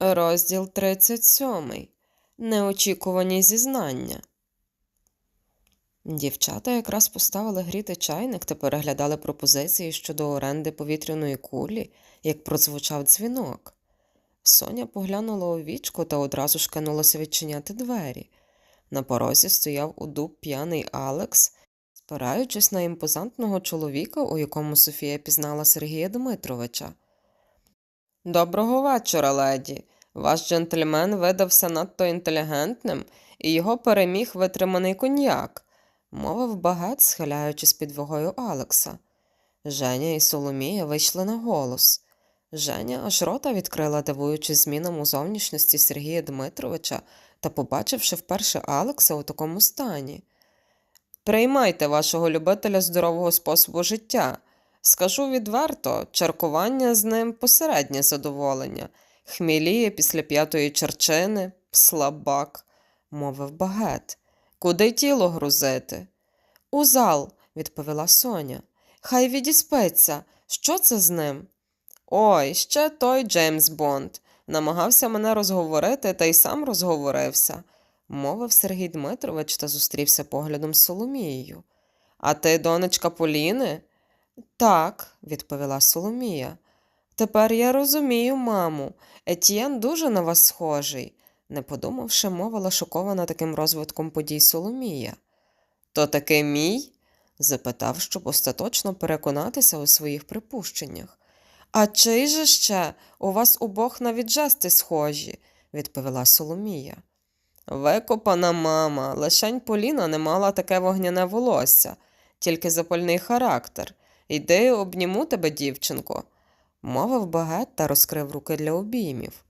Розділ 37. Неочікувані зізнання. Дівчата якраз поставили гріти чайник та переглядали пропозиції щодо оренди повітряної кулі, як прозвучав дзвінок. Соня поглянула у вічко та одразу ж кинулася відчиняти двері. На порозі стояв у дуб п'яний Алекс, спираючись на імпозантного чоловіка, у якому Софія пізнала Сергія Дмитровича. Доброго вечора, леді. Ваш джентльмен видався надто інтелігентним, і його переміг витриманий коньяк, мовив багат, схиляючись під вагою Алекса. Женя і Соломія вийшли на голос. Женя аж рота відкрила, дивуючись змінам у зовнішності Сергія Дмитровича та побачивши вперше Алекса у такому стані. Приймайте вашого любителя здорового способу життя. Скажу відверто, чаркування з ним посереднє задоволення. Хміліє після п'ятої черчини, слабак, мовив багет. Куди тіло грузити? У зал, відповіла Соня. Хай відіспеться. Що це з ним? Ой, ще той Джеймс Бонд. Намагався мене розговорити та й сам розговорився, мовив Сергій Дмитрович та зустрівся поглядом з Соломією. А ти, донечка Поліни? Так, відповіла Соломія. Тепер я розумію, маму. Етьєн дуже на вас схожий, не подумавши, мовила шокована таким розвитком подій Соломія. То таки мій? запитав, щоб остаточно переконатися у своїх припущеннях. А чий же ще? У вас обох навіть жести схожі, відповіла Соломія. Викопана мама, лишень Поліна не мала таке вогняне волосся, тільки запальний характер. Іди обніму тебе, дівчинко, мовив багет та розкрив руки для обіймів.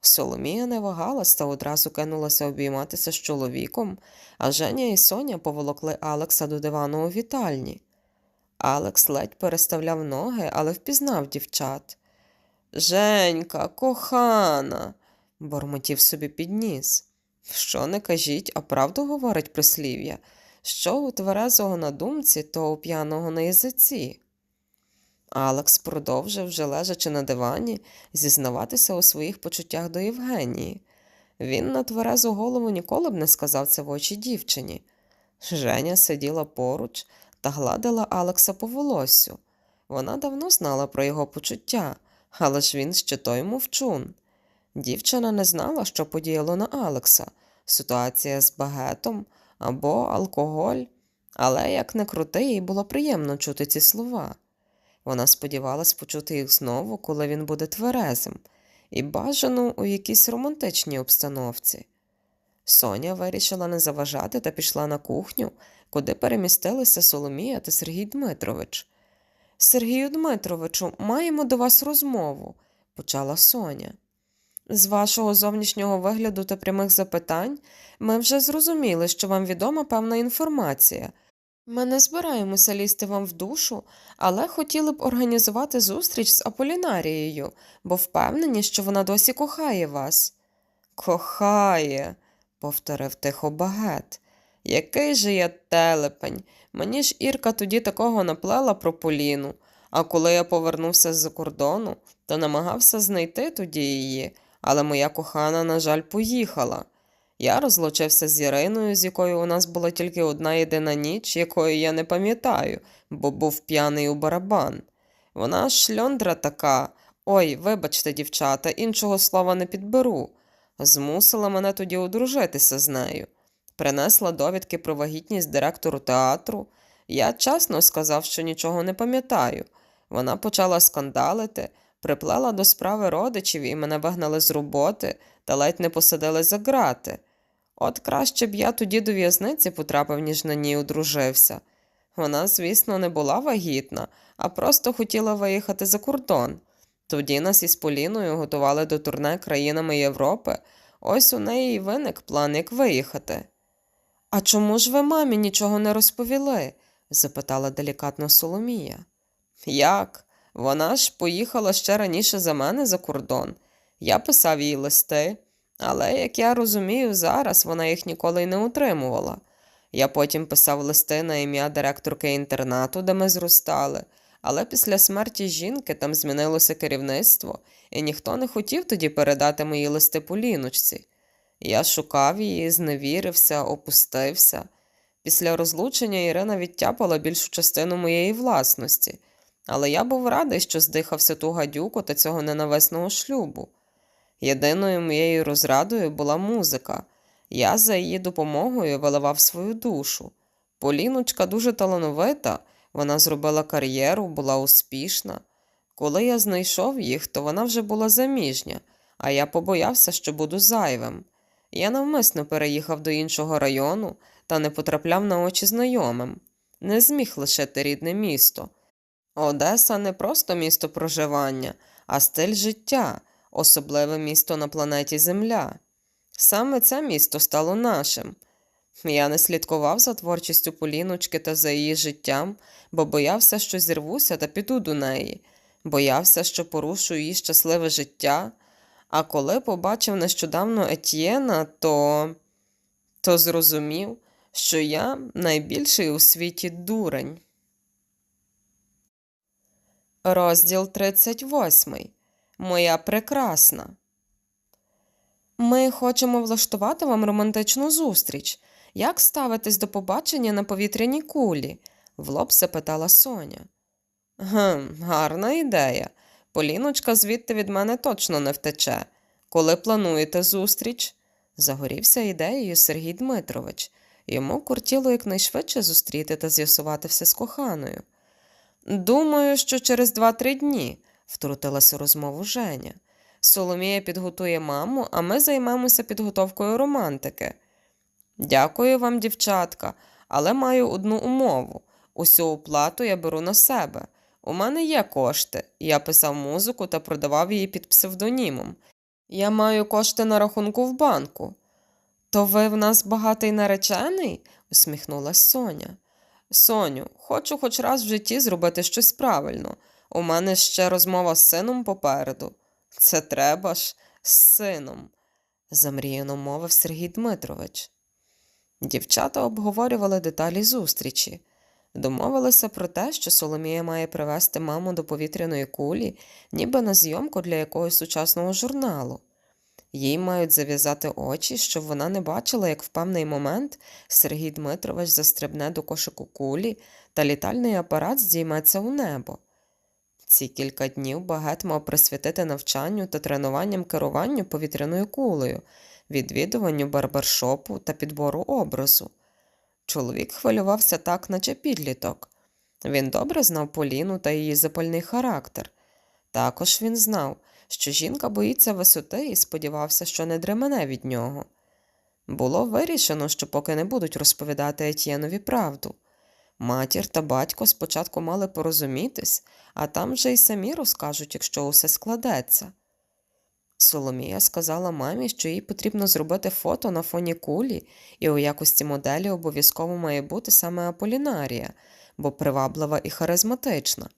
Соломія не вагалась та одразу кинулася обійматися з чоловіком, а Женя і Соня поволокли Алекса до дивану у вітальні. Алекс ледь переставляв ноги, але впізнав дівчат. Женька, кохана, бормотів собі підніс. Що не кажіть, а правду говорить прислів'я, що у тверезого на думці, то у п'яного на язиці. Алекс продовжив, вже лежачи на дивані, зізнаватися у своїх почуттях до Євгенії. Він на тверезу голову ніколи б не сказав це в очі дівчині. Женя сиділа поруч та гладила Алекса по волоссю. Вона давно знала про його почуття, але ж він ще той мовчун. Дівчина не знала, що подіяло на Алекса ситуація з багетом або алкоголь, але як не крути, їй було приємно чути ці слова. Вона сподівалась почути їх знову, коли він буде тверезим, і бажано у якійсь романтичній обстановці. Соня вирішила не заважати та пішла на кухню, куди перемістилися Соломія та Сергій Дмитрович. Сергію Дмитровичу, маємо до вас розмову, почала Соня. З вашого зовнішнього вигляду та прямих запитань ми вже зрозуміли, що вам відома певна інформація. Ми не збираємося лізти вам в душу, але хотіли б організувати зустріч з Аполінарією, бо впевнені, що вона досі кохає вас. Кохає, повторив тихо багет. Який же я телепень. Мені ж Ірка тоді такого наплела про Поліну, а коли я повернувся з-за кордону, то намагався знайти тоді її, але моя кохана, на жаль, поїхала. Я розлучився з Іриною, з якою у нас була тільки одна єдина ніч, якої я не пам'ятаю, бо був п'яний у барабан. Вона шльондра така. Ой, вибачте, дівчата, іншого слова не підберу. Змусила мене тоді одружитися з нею. Принесла довідки про вагітність директору театру. Я чесно сказав, що нічого не пам'ятаю. Вона почала скандалити, приплела до справи родичів і мене вигнали з роботи та ледь не посадили за грати. От краще б я тоді до в'язниці потрапив, ніж на ній одружився. Вона, звісно, не була вагітна, а просто хотіла виїхати за кордон. Тоді нас із Поліною готували до турне країнами Європи. Ось у неї й виник план, як виїхати. А чому ж ви мамі нічого не розповіли? запитала делікатно Соломія. Як? Вона ж поїхала ще раніше за мене за кордон. Я писав їй листи, але, як я розумію, зараз вона їх ніколи й не утримувала. Я потім писав листи на ім'я директорки інтернату, де ми зростали, Але після смерті жінки там змінилося керівництво, і ніхто не хотів тоді передати мої листи Поліночці. Я шукав її, зневірився, опустився. Після розлучення Ірина відтяпала більшу частину моєї власності, але я був радий, що здихався ту гадюку та цього ненависного шлюбу. Єдиною моєю розрадою була музика. Я за її допомогою виливав свою душу. Поліночка дуже талановита, вона зробила кар'єру, була успішна. Коли я знайшов їх, то вона вже була заміжня, а я побоявся, що буду зайвим. Я навмисно переїхав до іншого району та не потрапляв на очі знайомим. Не зміг лишити рідне місто. Одеса не просто місто проживання, а стиль життя, особливе місто на планеті Земля. Саме це місто стало нашим. Я не слідкував за творчістю Поліночки та за її життям, бо боявся, що зірвуся та піду до неї, боявся, що порушу її щасливе життя. А коли побачив нещодавно Етьєна, то... то зрозумів, що я найбільший у світі дурень. Розділ 38. Моя прекрасна. Ми хочемо влаштувати вам романтичну зустріч. Як ставитесь до побачення на повітряній кулі? в лоб запитала Соня. Гм, гарна ідея. Поліночка звідти від мене точно не втече. Коли плануєте зустріч? Загорівся ідеєю Сергій Дмитрович. Йому кортіло якнайшвидше зустріти та з'ясувати все з коханою. Думаю, що через два-три дні, втрутилася розмову Женя. Соломія підготує маму, а ми займемося підготовкою романтики. Дякую вам, дівчатка, але маю одну умову. Усю оплату я беру на себе. У мене є кошти. Я писав музику та продавав її під псевдонімом. Я маю кошти на рахунку в банку. То ви в нас багатий наречений? усміхнулась Соня. Соню, хочу хоч раз в житті зробити щось правильно. У мене ще розмова з сином попереду. Це треба ж з сином, замріяно мовив Сергій Дмитрович. Дівчата обговорювали деталі зустрічі. Домовилися про те, що Соломія має привезти маму до повітряної кулі, ніби на зйомку для якогось сучасного журналу. Їй мають зав'язати очі, щоб вона не бачила, як в певний момент Сергій Дмитрович застрибне до кошику кулі та літальний апарат здійметься у небо. Ці кілька днів багет мав присвятити навчанню та тренуванням керуванню повітряною кулею, відвідуванню барбершопу та підбору образу. Чоловік хвилювався так, наче підліток. Він добре знав Поліну та її запальний характер. Також він знав, що жінка боїться висоти і сподівався, що не дремене від нього. Було вирішено, що поки не будуть розповідати Етьєнові правду. Матір та батько спочатку мали порозумітись, а там вже й самі розкажуть, якщо усе складеться. Соломія сказала мамі, що їй потрібно зробити фото на фоні кулі, і у якості моделі обов'язково має бути саме Аполінарія, бо приваблива і харизматична.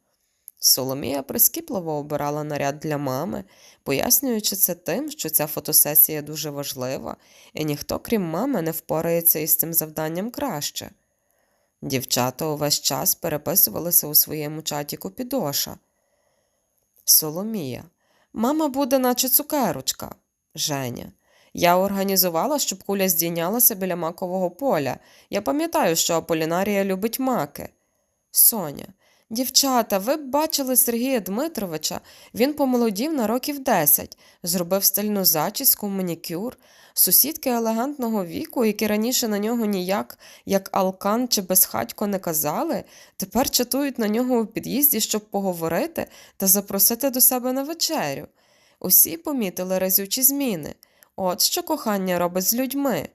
Соломія прискіпливо обирала наряд для мами, пояснюючи це тим, що ця фотосесія дуже важлива, і ніхто, крім мами, не впорається із цим завданням краще. Дівчата увесь час переписувалися у своєму чаті Купідоша. Соломія. Мама буде, наче цукерочка. Женя. Я організувала, щоб куля здійнялася біля макового поля. Я пам'ятаю, що Аполінарія любить маки. Соня. Дівчата, ви б бачили Сергія Дмитровича. Він помолодів на років десять, зробив стильну зачіску, манікюр. Сусідки елегантного віку, які раніше на нього ніяк, як Алкан чи безхатько не казали, тепер чатують на нього у під'їзді, щоб поговорити та запросити до себе на вечерю. Усі помітили разючі зміни. От що кохання робить з людьми.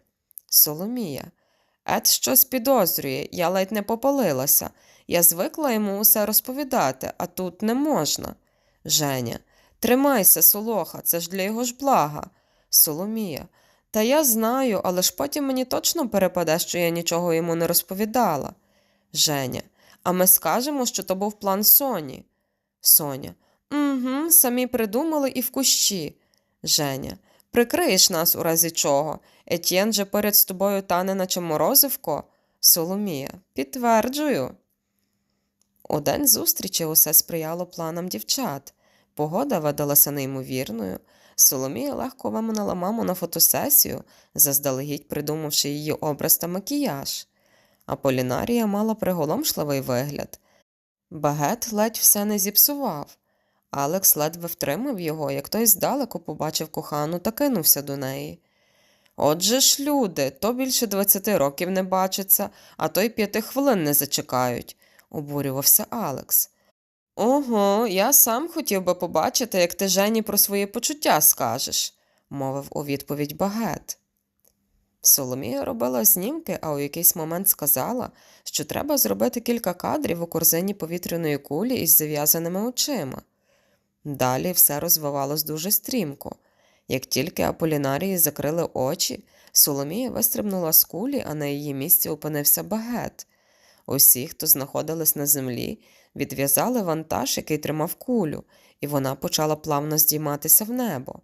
Соломія. Ед щось підозрює, я ледь не попалилася. Я звикла йому усе розповідати, а тут не можна. Женя. Тримайся, Солоха, це ж для його ж блага. Соломія. Та я знаю, але ж потім мені точно перепаде, що я нічого йому не розповідала. Женя. А ми скажемо, що то був план Соні. Соня. Угу, самі придумали і в кущі. Женя. Прикриєш нас у разі чого. Етьєн же поряд з тобою тане, наче морозивко. Соломія. Підтверджую. У день зустрічі усе сприяло планам дівчат. Погода видалася неймовірною. Соломія легко виманила маму на фотосесію, заздалегідь придумавши її образ та макіяж. Аполінарія мала приголомшливий вигляд. Багет ледь все не зіпсував. Алекс ледве втримав його, як той здалеку побачив кохану та кинувся до неї. Отже ж, люди, то більше двадцяти років не бачаться, а то й п'яти хвилин не зачекають, обурювався Алекс. Ого, я сам хотів би побачити, як ти Жені про свої почуття скажеш, мовив у відповідь багет. Соломія робила знімки, а у якийсь момент сказала, що треба зробити кілька кадрів у корзині повітряної кулі із зав'язаними очима. Далі все розвивалось дуже стрімко. Як тільки Аполінарії закрили очі, Соломія вистрибнула з кулі, а на її місці опинився багет. Усі, хто знаходились на землі, відв'язали вантаж, який тримав кулю, і вона почала плавно здійматися в небо.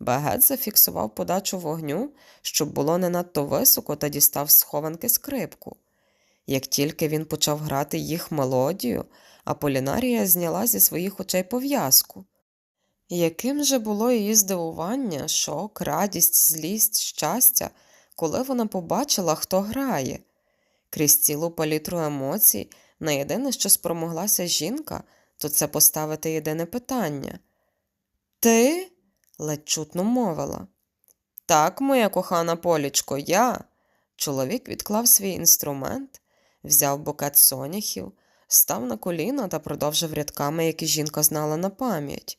Багет зафіксував подачу вогню, щоб було не надто високо, та дістав з схованки скрипку. Як тільки він почав грати їх мелодію, Аполінарія зняла зі своїх очей пов'язку. Яким же було її здивування, шок, радість, злість, щастя, коли вона побачила, хто грає. Крізь цілу палітру емоцій, на єдине, що спромоглася жінка, то це поставити єдине питання. Ти? ледь чутно мовила. Так, моя кохана полічко, я. Чоловік відклав свій інструмент, взяв букет соняхів, став на коліна та продовжив рядками, які жінка знала на пам'ять.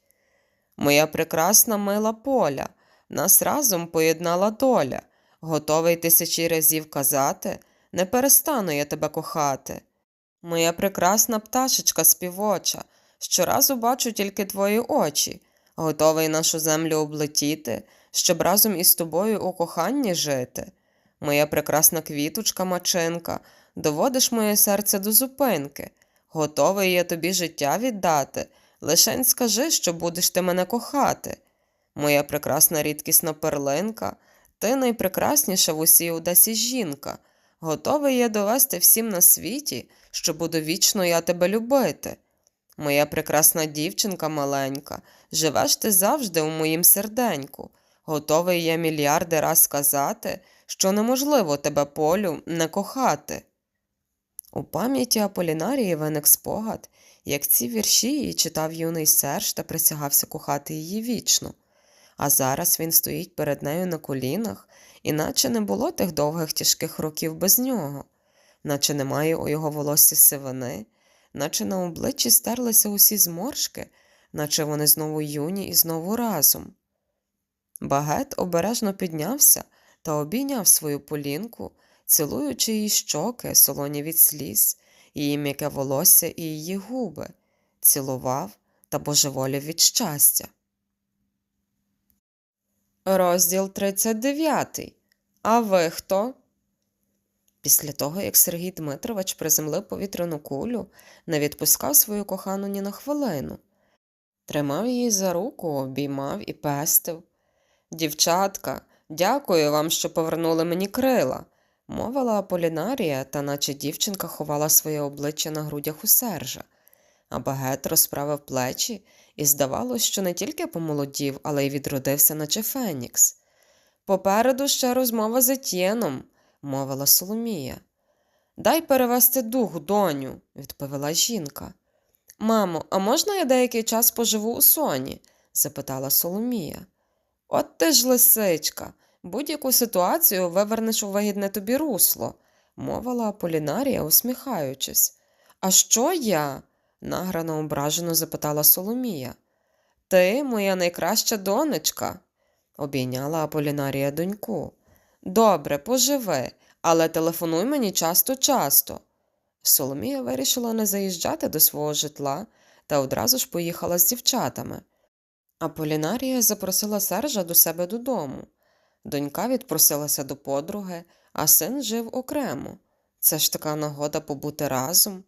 Моя прекрасна мила поля, нас разом поєднала доля, готовий тисячі разів казати, не перестану я тебе кохати. Моя прекрасна пташечка співоча, щоразу бачу тільки твої очі, готовий нашу землю облетіти, щоб разом із тобою у коханні жити. Моя прекрасна квіточка мачинка, доводиш моє серце до зупинки, готовий я тобі життя віддати. Лишень скажи, що будеш ти мене кохати. Моя прекрасна рідкісна перлинка, ти найпрекрасніша в усій Одесі жінка. Готовий я довести всім на світі, що буду вічно я тебе любити. Моя прекрасна дівчинка маленька, живеш ти завжди у моїм серденьку. Готовий я мільярди раз сказати, що неможливо тебе полю не кохати. У пам'яті Аполінарії виник спогад, як ці вірші її читав юний Серж та присягався кохати її вічно. А зараз він стоїть перед нею на колінах, іначе не було тих довгих тяжких років без нього, наче немає у його волоссі сивини, наче на обличчі стерлися усі зморшки, наче вони знову юні і знову разом. Багет обережно піднявся та обійняв свою полінку, цілуючи її щоки, солоні від сліз, її м'яке волосся і її губи, цілував та божеволів від щастя. Розділ 39. А ви хто? Після того, як Сергій Дмитрович приземлив повітряну кулю, не відпускав свою кохану ні на хвилину. Тримав її за руку, обіймав і пестив. Дівчатка, дякую вам, що повернули мені крила, мовила Аполінарія, та наче дівчинка ховала своє обличчя на грудях у Сержа. А багет розправив плечі, і здавалось, що не тільки помолодів, але й відродився, наче Фенікс. Попереду ще розмова з Етєном, мовила Соломія. Дай перевести дух, доню, відповіла жінка. Мамо, а можна я деякий час поживу у соні? запитала Соломія. От ти ж лисичка, будь-яку ситуацію вивернеш у вигідне тобі русло, мовила Аполінарія, усміхаючись. А що я? награно ображено запитала Соломія. Ти, моя найкраща донечка, обійняла Аполінарія доньку. Добре, поживи, але телефонуй мені часто-часто. Соломія вирішила не заїжджати до свого житла та одразу ж поїхала з дівчатами. Аполінарія запросила Сержа до себе додому. Донька відпросилася до подруги, а син жив окремо. Це ж така нагода побути разом.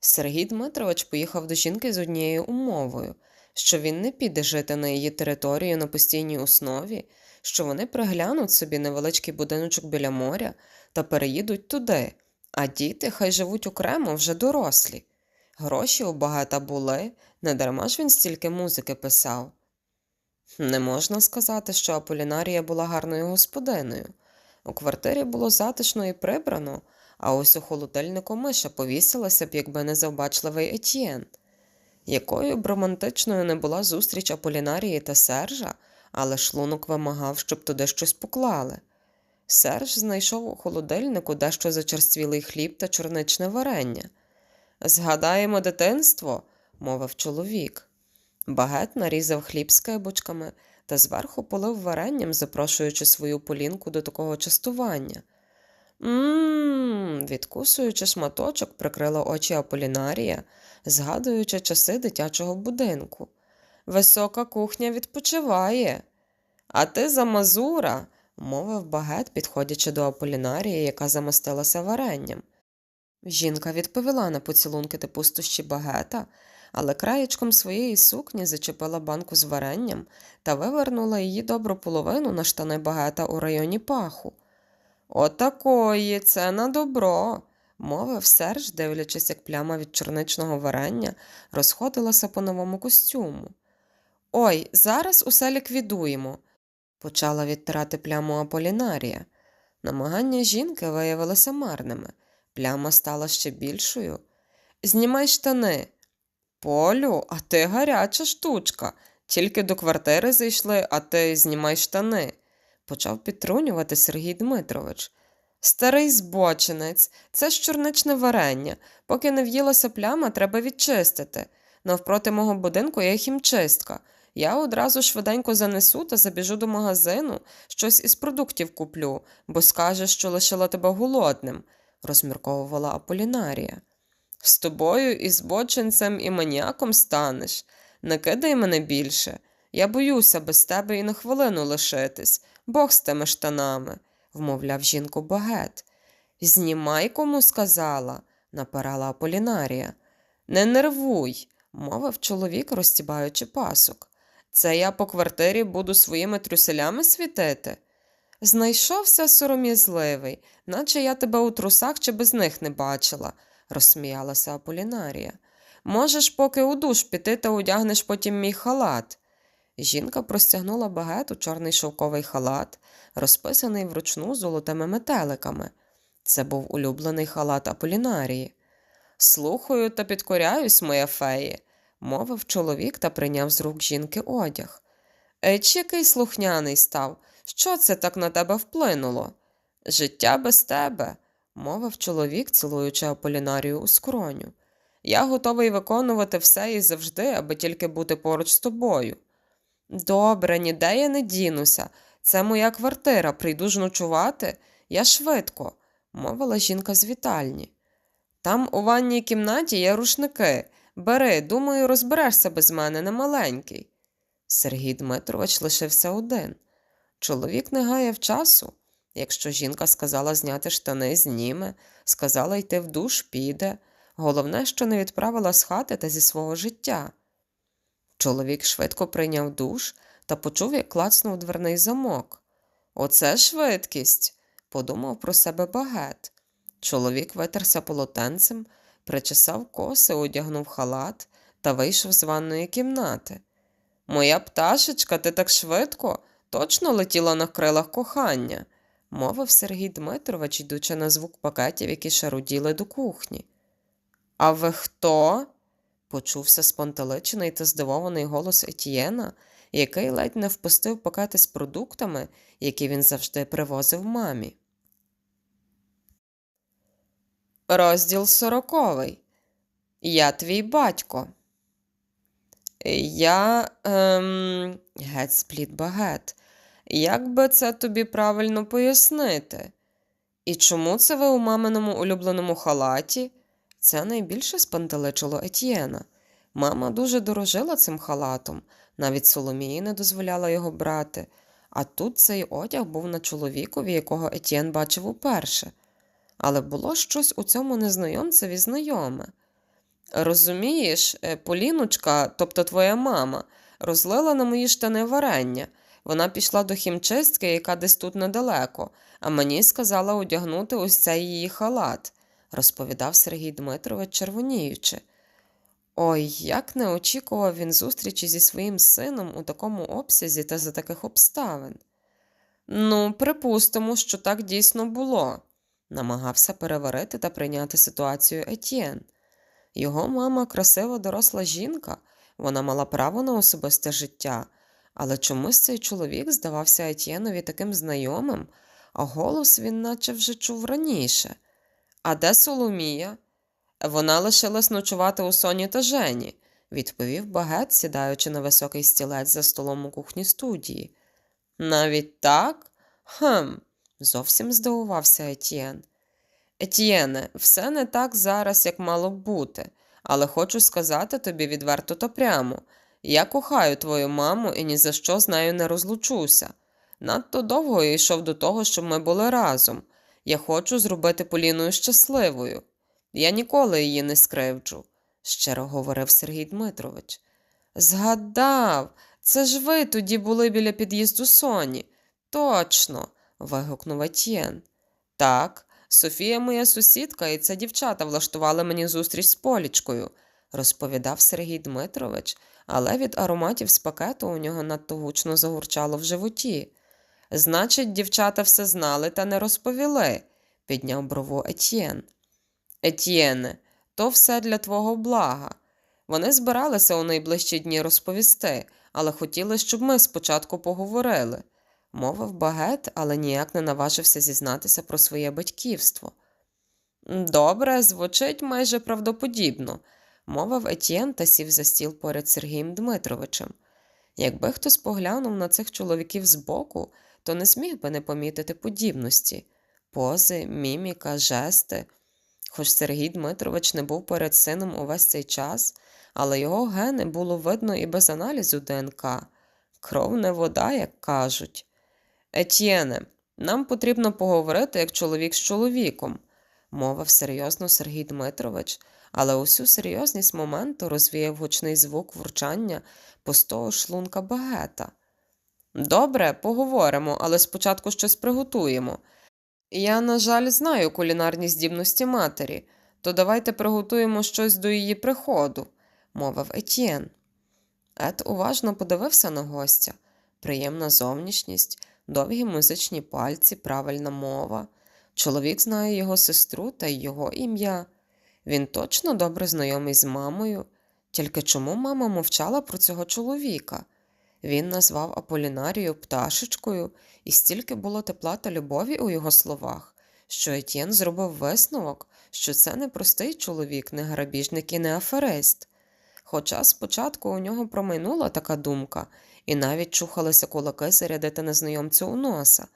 Сергій Дмитрович поїхав до жінки з однією умовою, що він не піде жити на її територію на постійній основі, що вони приглянуть собі невеличкий будиночок біля моря та переїдуть туди, а діти хай живуть окремо вже дорослі. Гроші у багата були, не дарма ж він стільки музики писав. Не можна сказати, що Аполінарія була гарною господиною. У квартирі було затишно і прибрано, а ось у холодильнику миша повісилася б, якби не завбачливий Етьєн. Якою б романтичною не була зустріч Аполінарії та Сержа, але шлунок вимагав, щоб туди щось поклали. Серж знайшов у холодильнику дещо зачерствілий хліб та чорничне варення. Згадаємо дитинство, мовив чоловік. Багет нарізав хліб з кибочками та зверху полив варенням, запрошуючи свою полінку до такого частування. Мм, відкусуючи шматочок, прикрила очі Аполінарія, згадуючи часи дитячого будинку. Висока кухня відпочиває. А ти за мазура, мовив багет, підходячи до Аполінарії, яка замостилася варенням. Жінка відповіла на поцілунки та пустощі багета, але краєчком своєї сукні зачепила банку з варенням та вивернула її добру половину на штани багета у районі паху. Отакої, це на добро, мовив Серж, дивлячись, як пляма від чорничного варення розходилася по новому костюму. Ой, зараз усе ліквідуємо, почала відтирати пляму Аполінарія. Намагання жінки виявилися марними. Пляма стала ще більшою. Знімай штани. Полю, а ти гаряча штучка. Тільки до квартири зайшли, а ти знімай штани, почав підтрунювати Сергій Дмитрович. Старий збочинець, це ж чорничне варення. Поки не в'їлася пляма, треба відчистити. Навпроти мого будинку є хімчистка. Я одразу швиденько занесу та забіжу до магазину, щось із продуктів куплю, бо скаже, що лишила тебе голодним, розмірковувала Аполінарія. З тобою і збочинцем, і маніаком станеш. Не кидай мене більше. Я боюся без тебе і на хвилину лишитись, Бог з тими штанами, вмовляв жінку багет. Знімай, кому сказала, напирала Аполінарія. Не нервуй, мовив чоловік, розтібаючи пасок. Це я по квартирі буду своїми трюселями світити. Знайшовся сором'язливий, наче я тебе у трусах чи без них не бачила, розсміялася Аполінарія. Можеш поки у душ піти та одягнеш потім мій халат. Жінка простягнула багету чорний шовковий халат, розписаний вручну золотими метеликами. Це був улюблений халат Аполінарії. Слухаю та підкоряюсь, моя феї, мовив чоловік та прийняв з рук жінки одяг. Еч, який слухняний став. Що це так на тебе вплинуло? Життя без тебе, мовив чоловік, цілуючи Аполінарію у скроню. Я готовий виконувати все і завжди, аби тільки бути поруч з тобою. Добре, ніде я не дінуся. Це моя квартира, прийду ж ночувати. Я швидко, мовила жінка з вітальні. Там у ванній кімнаті є рушники. Бери, думаю, розберешся без мене, не маленький. Сергій Дмитрович лишився один. Чоловік не гаяв часу. Якщо жінка сказала зняти штани, зніме, сказала йти в душ, піде. Головне, що не відправила з хати та зі свого життя. Чоловік швидко прийняв душ та почув, як клацнув дверний замок. Оце швидкість, подумав про себе багет. Чоловік витерся полотенцем, причесав коси, одягнув халат та вийшов з ванної кімнати. Моя пташечка, ти так швидко, точно летіла на крилах кохання, мовив Сергій Дмитрович, йдучи на звук пакетів, які шаруділи до кухні. А ви хто? почувся спантеличений та здивований голос Етьєна, який ледь не впустив пакети з продуктами, які він завжди привозив мамі. Розділ сороковий. Я твій батько. Я. Ем, геть спліт багет. Як би це тобі правильно пояснити? І чому це ви у маминому улюбленому халаті? Це найбільше спантеличило Етьєна. Мама дуже дорожила цим халатом, навіть Соломії не дозволяла його брати, а тут цей одяг був на чоловікові, якого Етьєн бачив уперше. Але було щось у цьому незнайомцеві знайоме. Розумієш, е, Поліночка, тобто твоя мама, розлила на мої штани варення. Вона пішла до хімчистки, яка десь тут недалеко, а мені сказала одягнути ось цей її халат, розповідав Сергій Дмитрович, червоніючи. Ой, як не очікував він зустрічі зі своїм сином у такому обсязі та за таких обставин. Ну, припустимо, що так дійсно було, намагався переварити та прийняти ситуацію Етьєн. Його мама красива доросла жінка, вона мала право на особисте життя, але чомусь цей чоловік здавався Етьєнові таким знайомим, а голос він наче вже чув раніше. А де Соломія? Вона лишилась ночувати у Соні та Жені, відповів багет, сідаючи на високий стілець за столом у кухні студії. Навіть так? Хм, зовсім здивувався Етьєн. Етьєне, все не так зараз, як мало б бути, але хочу сказати тобі відверто та прямо. Я кохаю твою маму і ні за що з нею не розлучуся. Надто довго я йшов до того, щоб ми були разом. Я хочу зробити Поліною щасливою. Я ніколи її не скривджу, щиро говорив Сергій Дмитрович. Згадав, це ж ви тоді були біля під'їзду Соні. Точно. Вигукнув Етьєн. Так, Софія моя сусідка, і це дівчата влаштували мені зустріч з Полічкою, розповідав Сергій Дмитрович, але від ароматів з пакету у нього надто гучно загурчало в животі. Значить, дівчата все знали та не розповіли, підняв брову Етьєн. Етьєне, то все для твого блага. Вони збиралися у найближчі дні розповісти, але хотіли, щоб ми спочатку поговорили. Мовив багет, але ніяк не наважився зізнатися про своє батьківство. Добре, звучить майже правдоподібно, мовив Етьєн та сів за стіл поряд Сергієм Дмитровичем. Якби хтось поглянув на цих чоловіків збоку, то не зміг би не помітити подібності пози, міміка, жести. Хоч Сергій Дмитрович не був перед сином увесь цей час, але його гени було видно і без аналізу ДНК. Кров не вода, як кажуть. Етьєне, нам потрібно поговорити як чоловік з чоловіком, мовив серйозно Сергій Дмитрович, але усю серйозність моменту розвіяв гучний звук вурчання пустого шлунка багета. Добре, поговоримо, але спочатку щось приготуємо. Я, на жаль, знаю кулінарні здібності матері, то давайте приготуємо щось до її приходу, мовив Етьєн. Ед уважно подивився на гостя. Приємна зовнішність, довгі музичні пальці, правильна мова. Чоловік знає його сестру та його ім'я. Він точно добре знайомий з мамою, тільки чому мама мовчала про цього чоловіка? Він назвав Аполінарію пташечкою, і стільки було тепла та любові у його словах, що Етьєн зробив висновок, що це не простий чоловік, не грабіжник і не аферист. Хоча спочатку у нього промайнула така думка, і навіть чухалися кулаки зарядити незнайомцю у носа,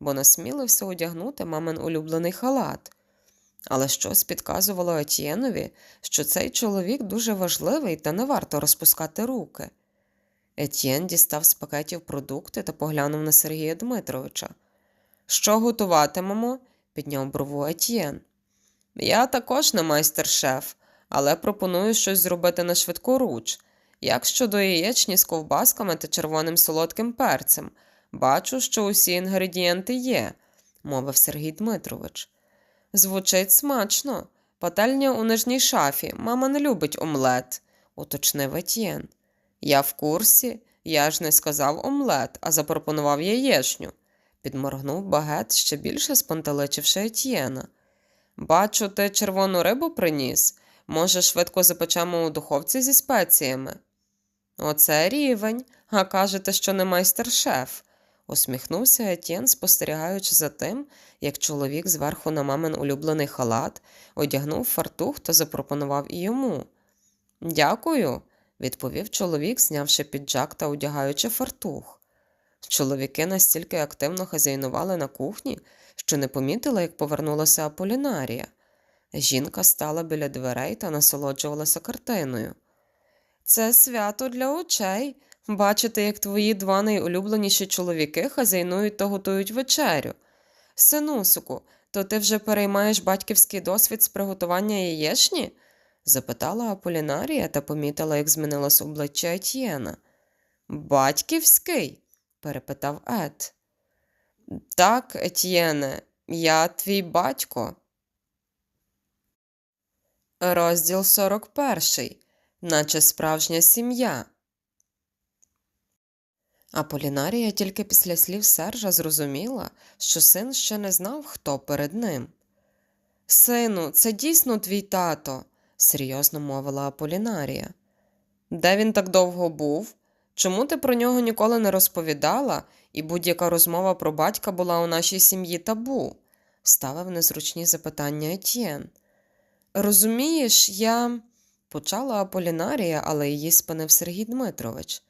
бо насмілився одягнути мамин улюблений халат. Але щось підказувало Етьєнові, що цей чоловік дуже важливий та не варто розпускати руки. Етьєн дістав з пакетів продукти та поглянув на Сергія Дмитровича. Що готуватимемо? підняв брову Етьєн. Я також не майстер-шеф, але пропоную щось зробити на швидку руч. Як щодо яєчні з ковбасками та червоним солодким перцем, бачу, що усі інгредієнти є, мовив Сергій Дмитрович. Звучить смачно. Пательня у нижній шафі. Мама не любить омлет, уточнив Етьєн. Я в курсі, я ж не сказав омлет, а запропонував яєчню, підморгнув багет, ще більше спантеличивши Етьєна. Бачу, ти червону рибу приніс. Може, швидко запечемо у духовці зі спеціями. Оце рівень, а кажете, що не майстер-шеф, усміхнувся Етьєн, спостерігаючи за тим, як чоловік зверху на мамин улюблений халат одягнув фартух та запропонував і йому. Дякую, відповів чоловік, знявши піджак та одягаючи фартух. Чоловіки настільки активно хазяйнували на кухні, що не помітили, як повернулася Аполінарія. Жінка стала біля дверей та насолоджувалася картиною. Це свято для очей. Бачити, як твої два найулюбленіші чоловіки хазяйнують та готують вечерю. Синусику, то ти вже переймаєш батьківський досвід з приготування яєчні? запитала Аполінарія та помітила, як змінилось обличчя Етьєна. Батьківський? перепитав Ед. Так, Етьєне, я твій батько. Розділ 41. Наче справжня сім'я. Аполінарія тільки після слів Сержа зрозуміла, що син ще не знав, хто перед ним. Сину, це дійсно твій тато, серйозно мовила Аполінарія. Де він так довго був? Чому ти про нього ніколи не розповідала, і будь-яка розмова про батька була у нашій сім'ї табу? ставив незручні запитання Етьєн. Розумієш, я. Почала Аполінарія, але її спинив Сергій Дмитрович.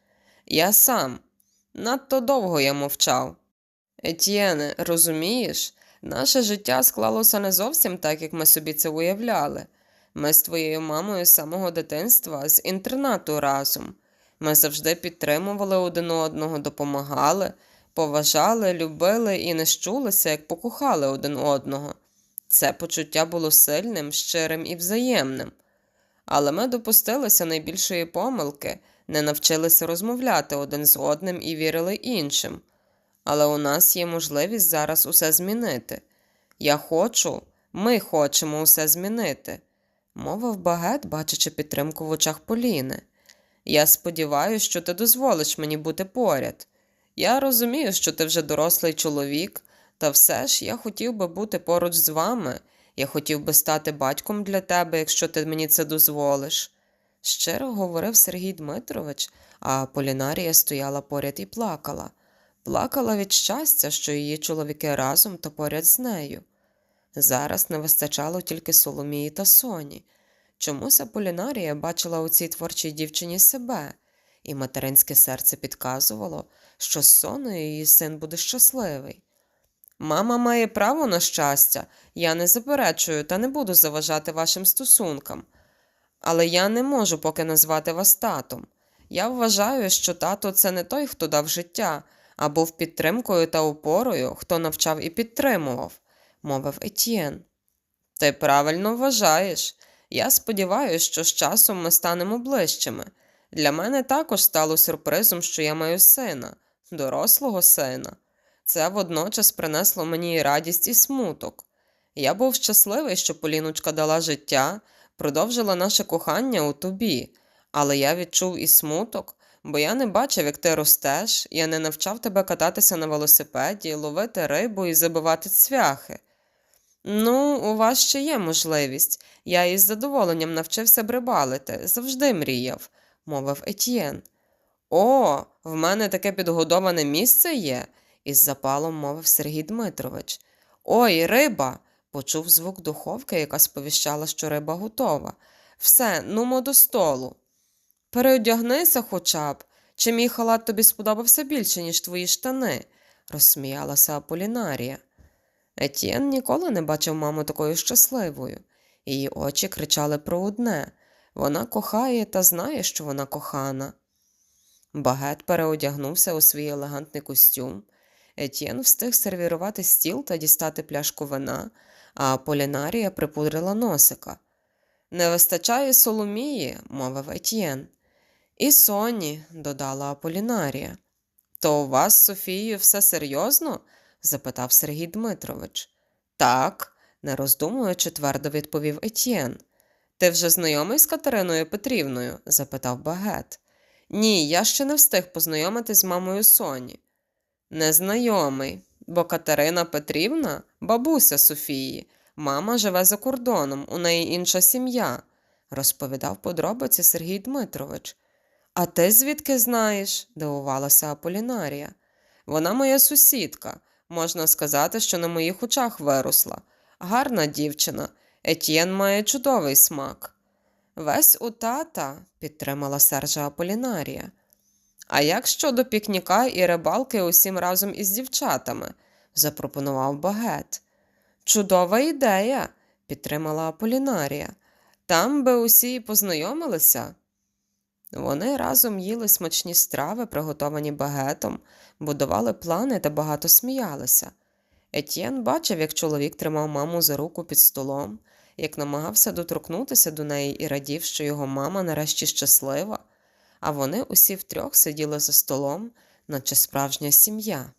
Я сам. Надто довго я мовчав. Етьєне, розумієш, наше життя склалося не зовсім так, як ми собі це уявляли. Ми з твоєю мамою з самого дитинства з інтернату разом. Ми завжди підтримували один одного, допомагали, поважали, любили і не щулися, як покохали один одного. Це почуття було сильним, щирим і взаємним. Але ми допустилися найбільшої помилки, не навчилися розмовляти один з одним і вірили іншим. Але у нас є можливість зараз усе змінити. Я хочу, ми хочемо усе змінити, мовив багет, бачачи підтримку в очах Поліни. Я сподіваюся, що ти дозволиш мені бути поряд. Я розумію, що ти вже дорослий чоловік, та все ж я хотів би бути поруч з вами. Я хотів би стати батьком для тебе, якщо ти мені це дозволиш. Щиро говорив Сергій Дмитрович, а Полінарія стояла поряд і плакала. Плакала від щастя, що її чоловіки разом та поряд з нею. Зараз не вистачало тільки Соломії та Соні. Чомусь Аполінарія бачила у цій творчій дівчині себе, і материнське серце підказувало, що з Соною її син буде щасливий. Мама має право на щастя, я не заперечую та не буду заважати вашим стосункам. Але я не можу поки назвати вас татом. Я вважаю, що тато це не той, хто дав життя, а був підтримкою та опорою, хто навчав і підтримував, мовив Етьєн. Ти правильно вважаєш. Я сподіваюся, що з часом ми станемо ближчими. Для мене також стало сюрпризом, що я маю сина, дорослого сина. Це водночас принесло мені і радість і смуток. Я був щасливий, що Поліночка дала життя, продовжила наше кохання у тобі, але я відчув і смуток, бо я не бачив, як ти ростеш, я не навчав тебе кататися на велосипеді, ловити рибу і забивати цвяхи. Ну, у вас ще є можливість. Я із задоволенням навчився б рибалити, завжди мріяв, мовив Етьєн. О, в мене таке підгодоване місце є, із запалом мовив Сергій Дмитрович. Ой, риба. почув звук духовки, яка сповіщала, що риба готова. Все, нумо до столу. Переодягнися хоча б. Чи мій халат тобі сподобався більше, ніж твої штани? розсміялася Аполінарія. Етьєн ніколи не бачив маму такою щасливою. Її очі кричали про одне вона кохає та знає, що вона кохана. Багет переодягнувся у свій елегантний костюм. Етьєн встиг сервірувати стіл та дістати пляшку вина, а Полінарія припудрила носика. Не вистачає Соломії, мовив Етьєн. І Соні, додала Аполінарія. То у вас Софією все серйозно? запитав Сергій Дмитрович. Так, не роздумуючи, твердо відповів Етьєн. Ти вже знайомий з Катериною Петрівною? запитав багет. Ні, я ще не встиг познайомитись з мамою Соні. Незнайомий, бо Катерина Петрівна бабуся Софії, мама живе за кордоном, у неї інша сім'я, розповідав подробиці Сергій Дмитрович. А ти звідки знаєш? дивувалася Аполінарія. Вона моя сусідка. Можна сказати, що на моїх очах виросла. Гарна дівчина. Етьєн має чудовий смак. Весь у тата, підтримала Сержа Аполінарія. А як щодо пікніка і рибалки усім разом із дівчатами? запропонував багет. Чудова ідея, підтримала Аполінарія. Там би усі познайомилися. Вони разом їли смачні страви, приготовані багетом, будували плани та багато сміялися. Етьєн бачив, як чоловік тримав маму за руку під столом, як намагався доторкнутися до неї і радів, що його мама нарешті щаслива, а вони усі втрьох сиділи за столом, наче справжня сім'я.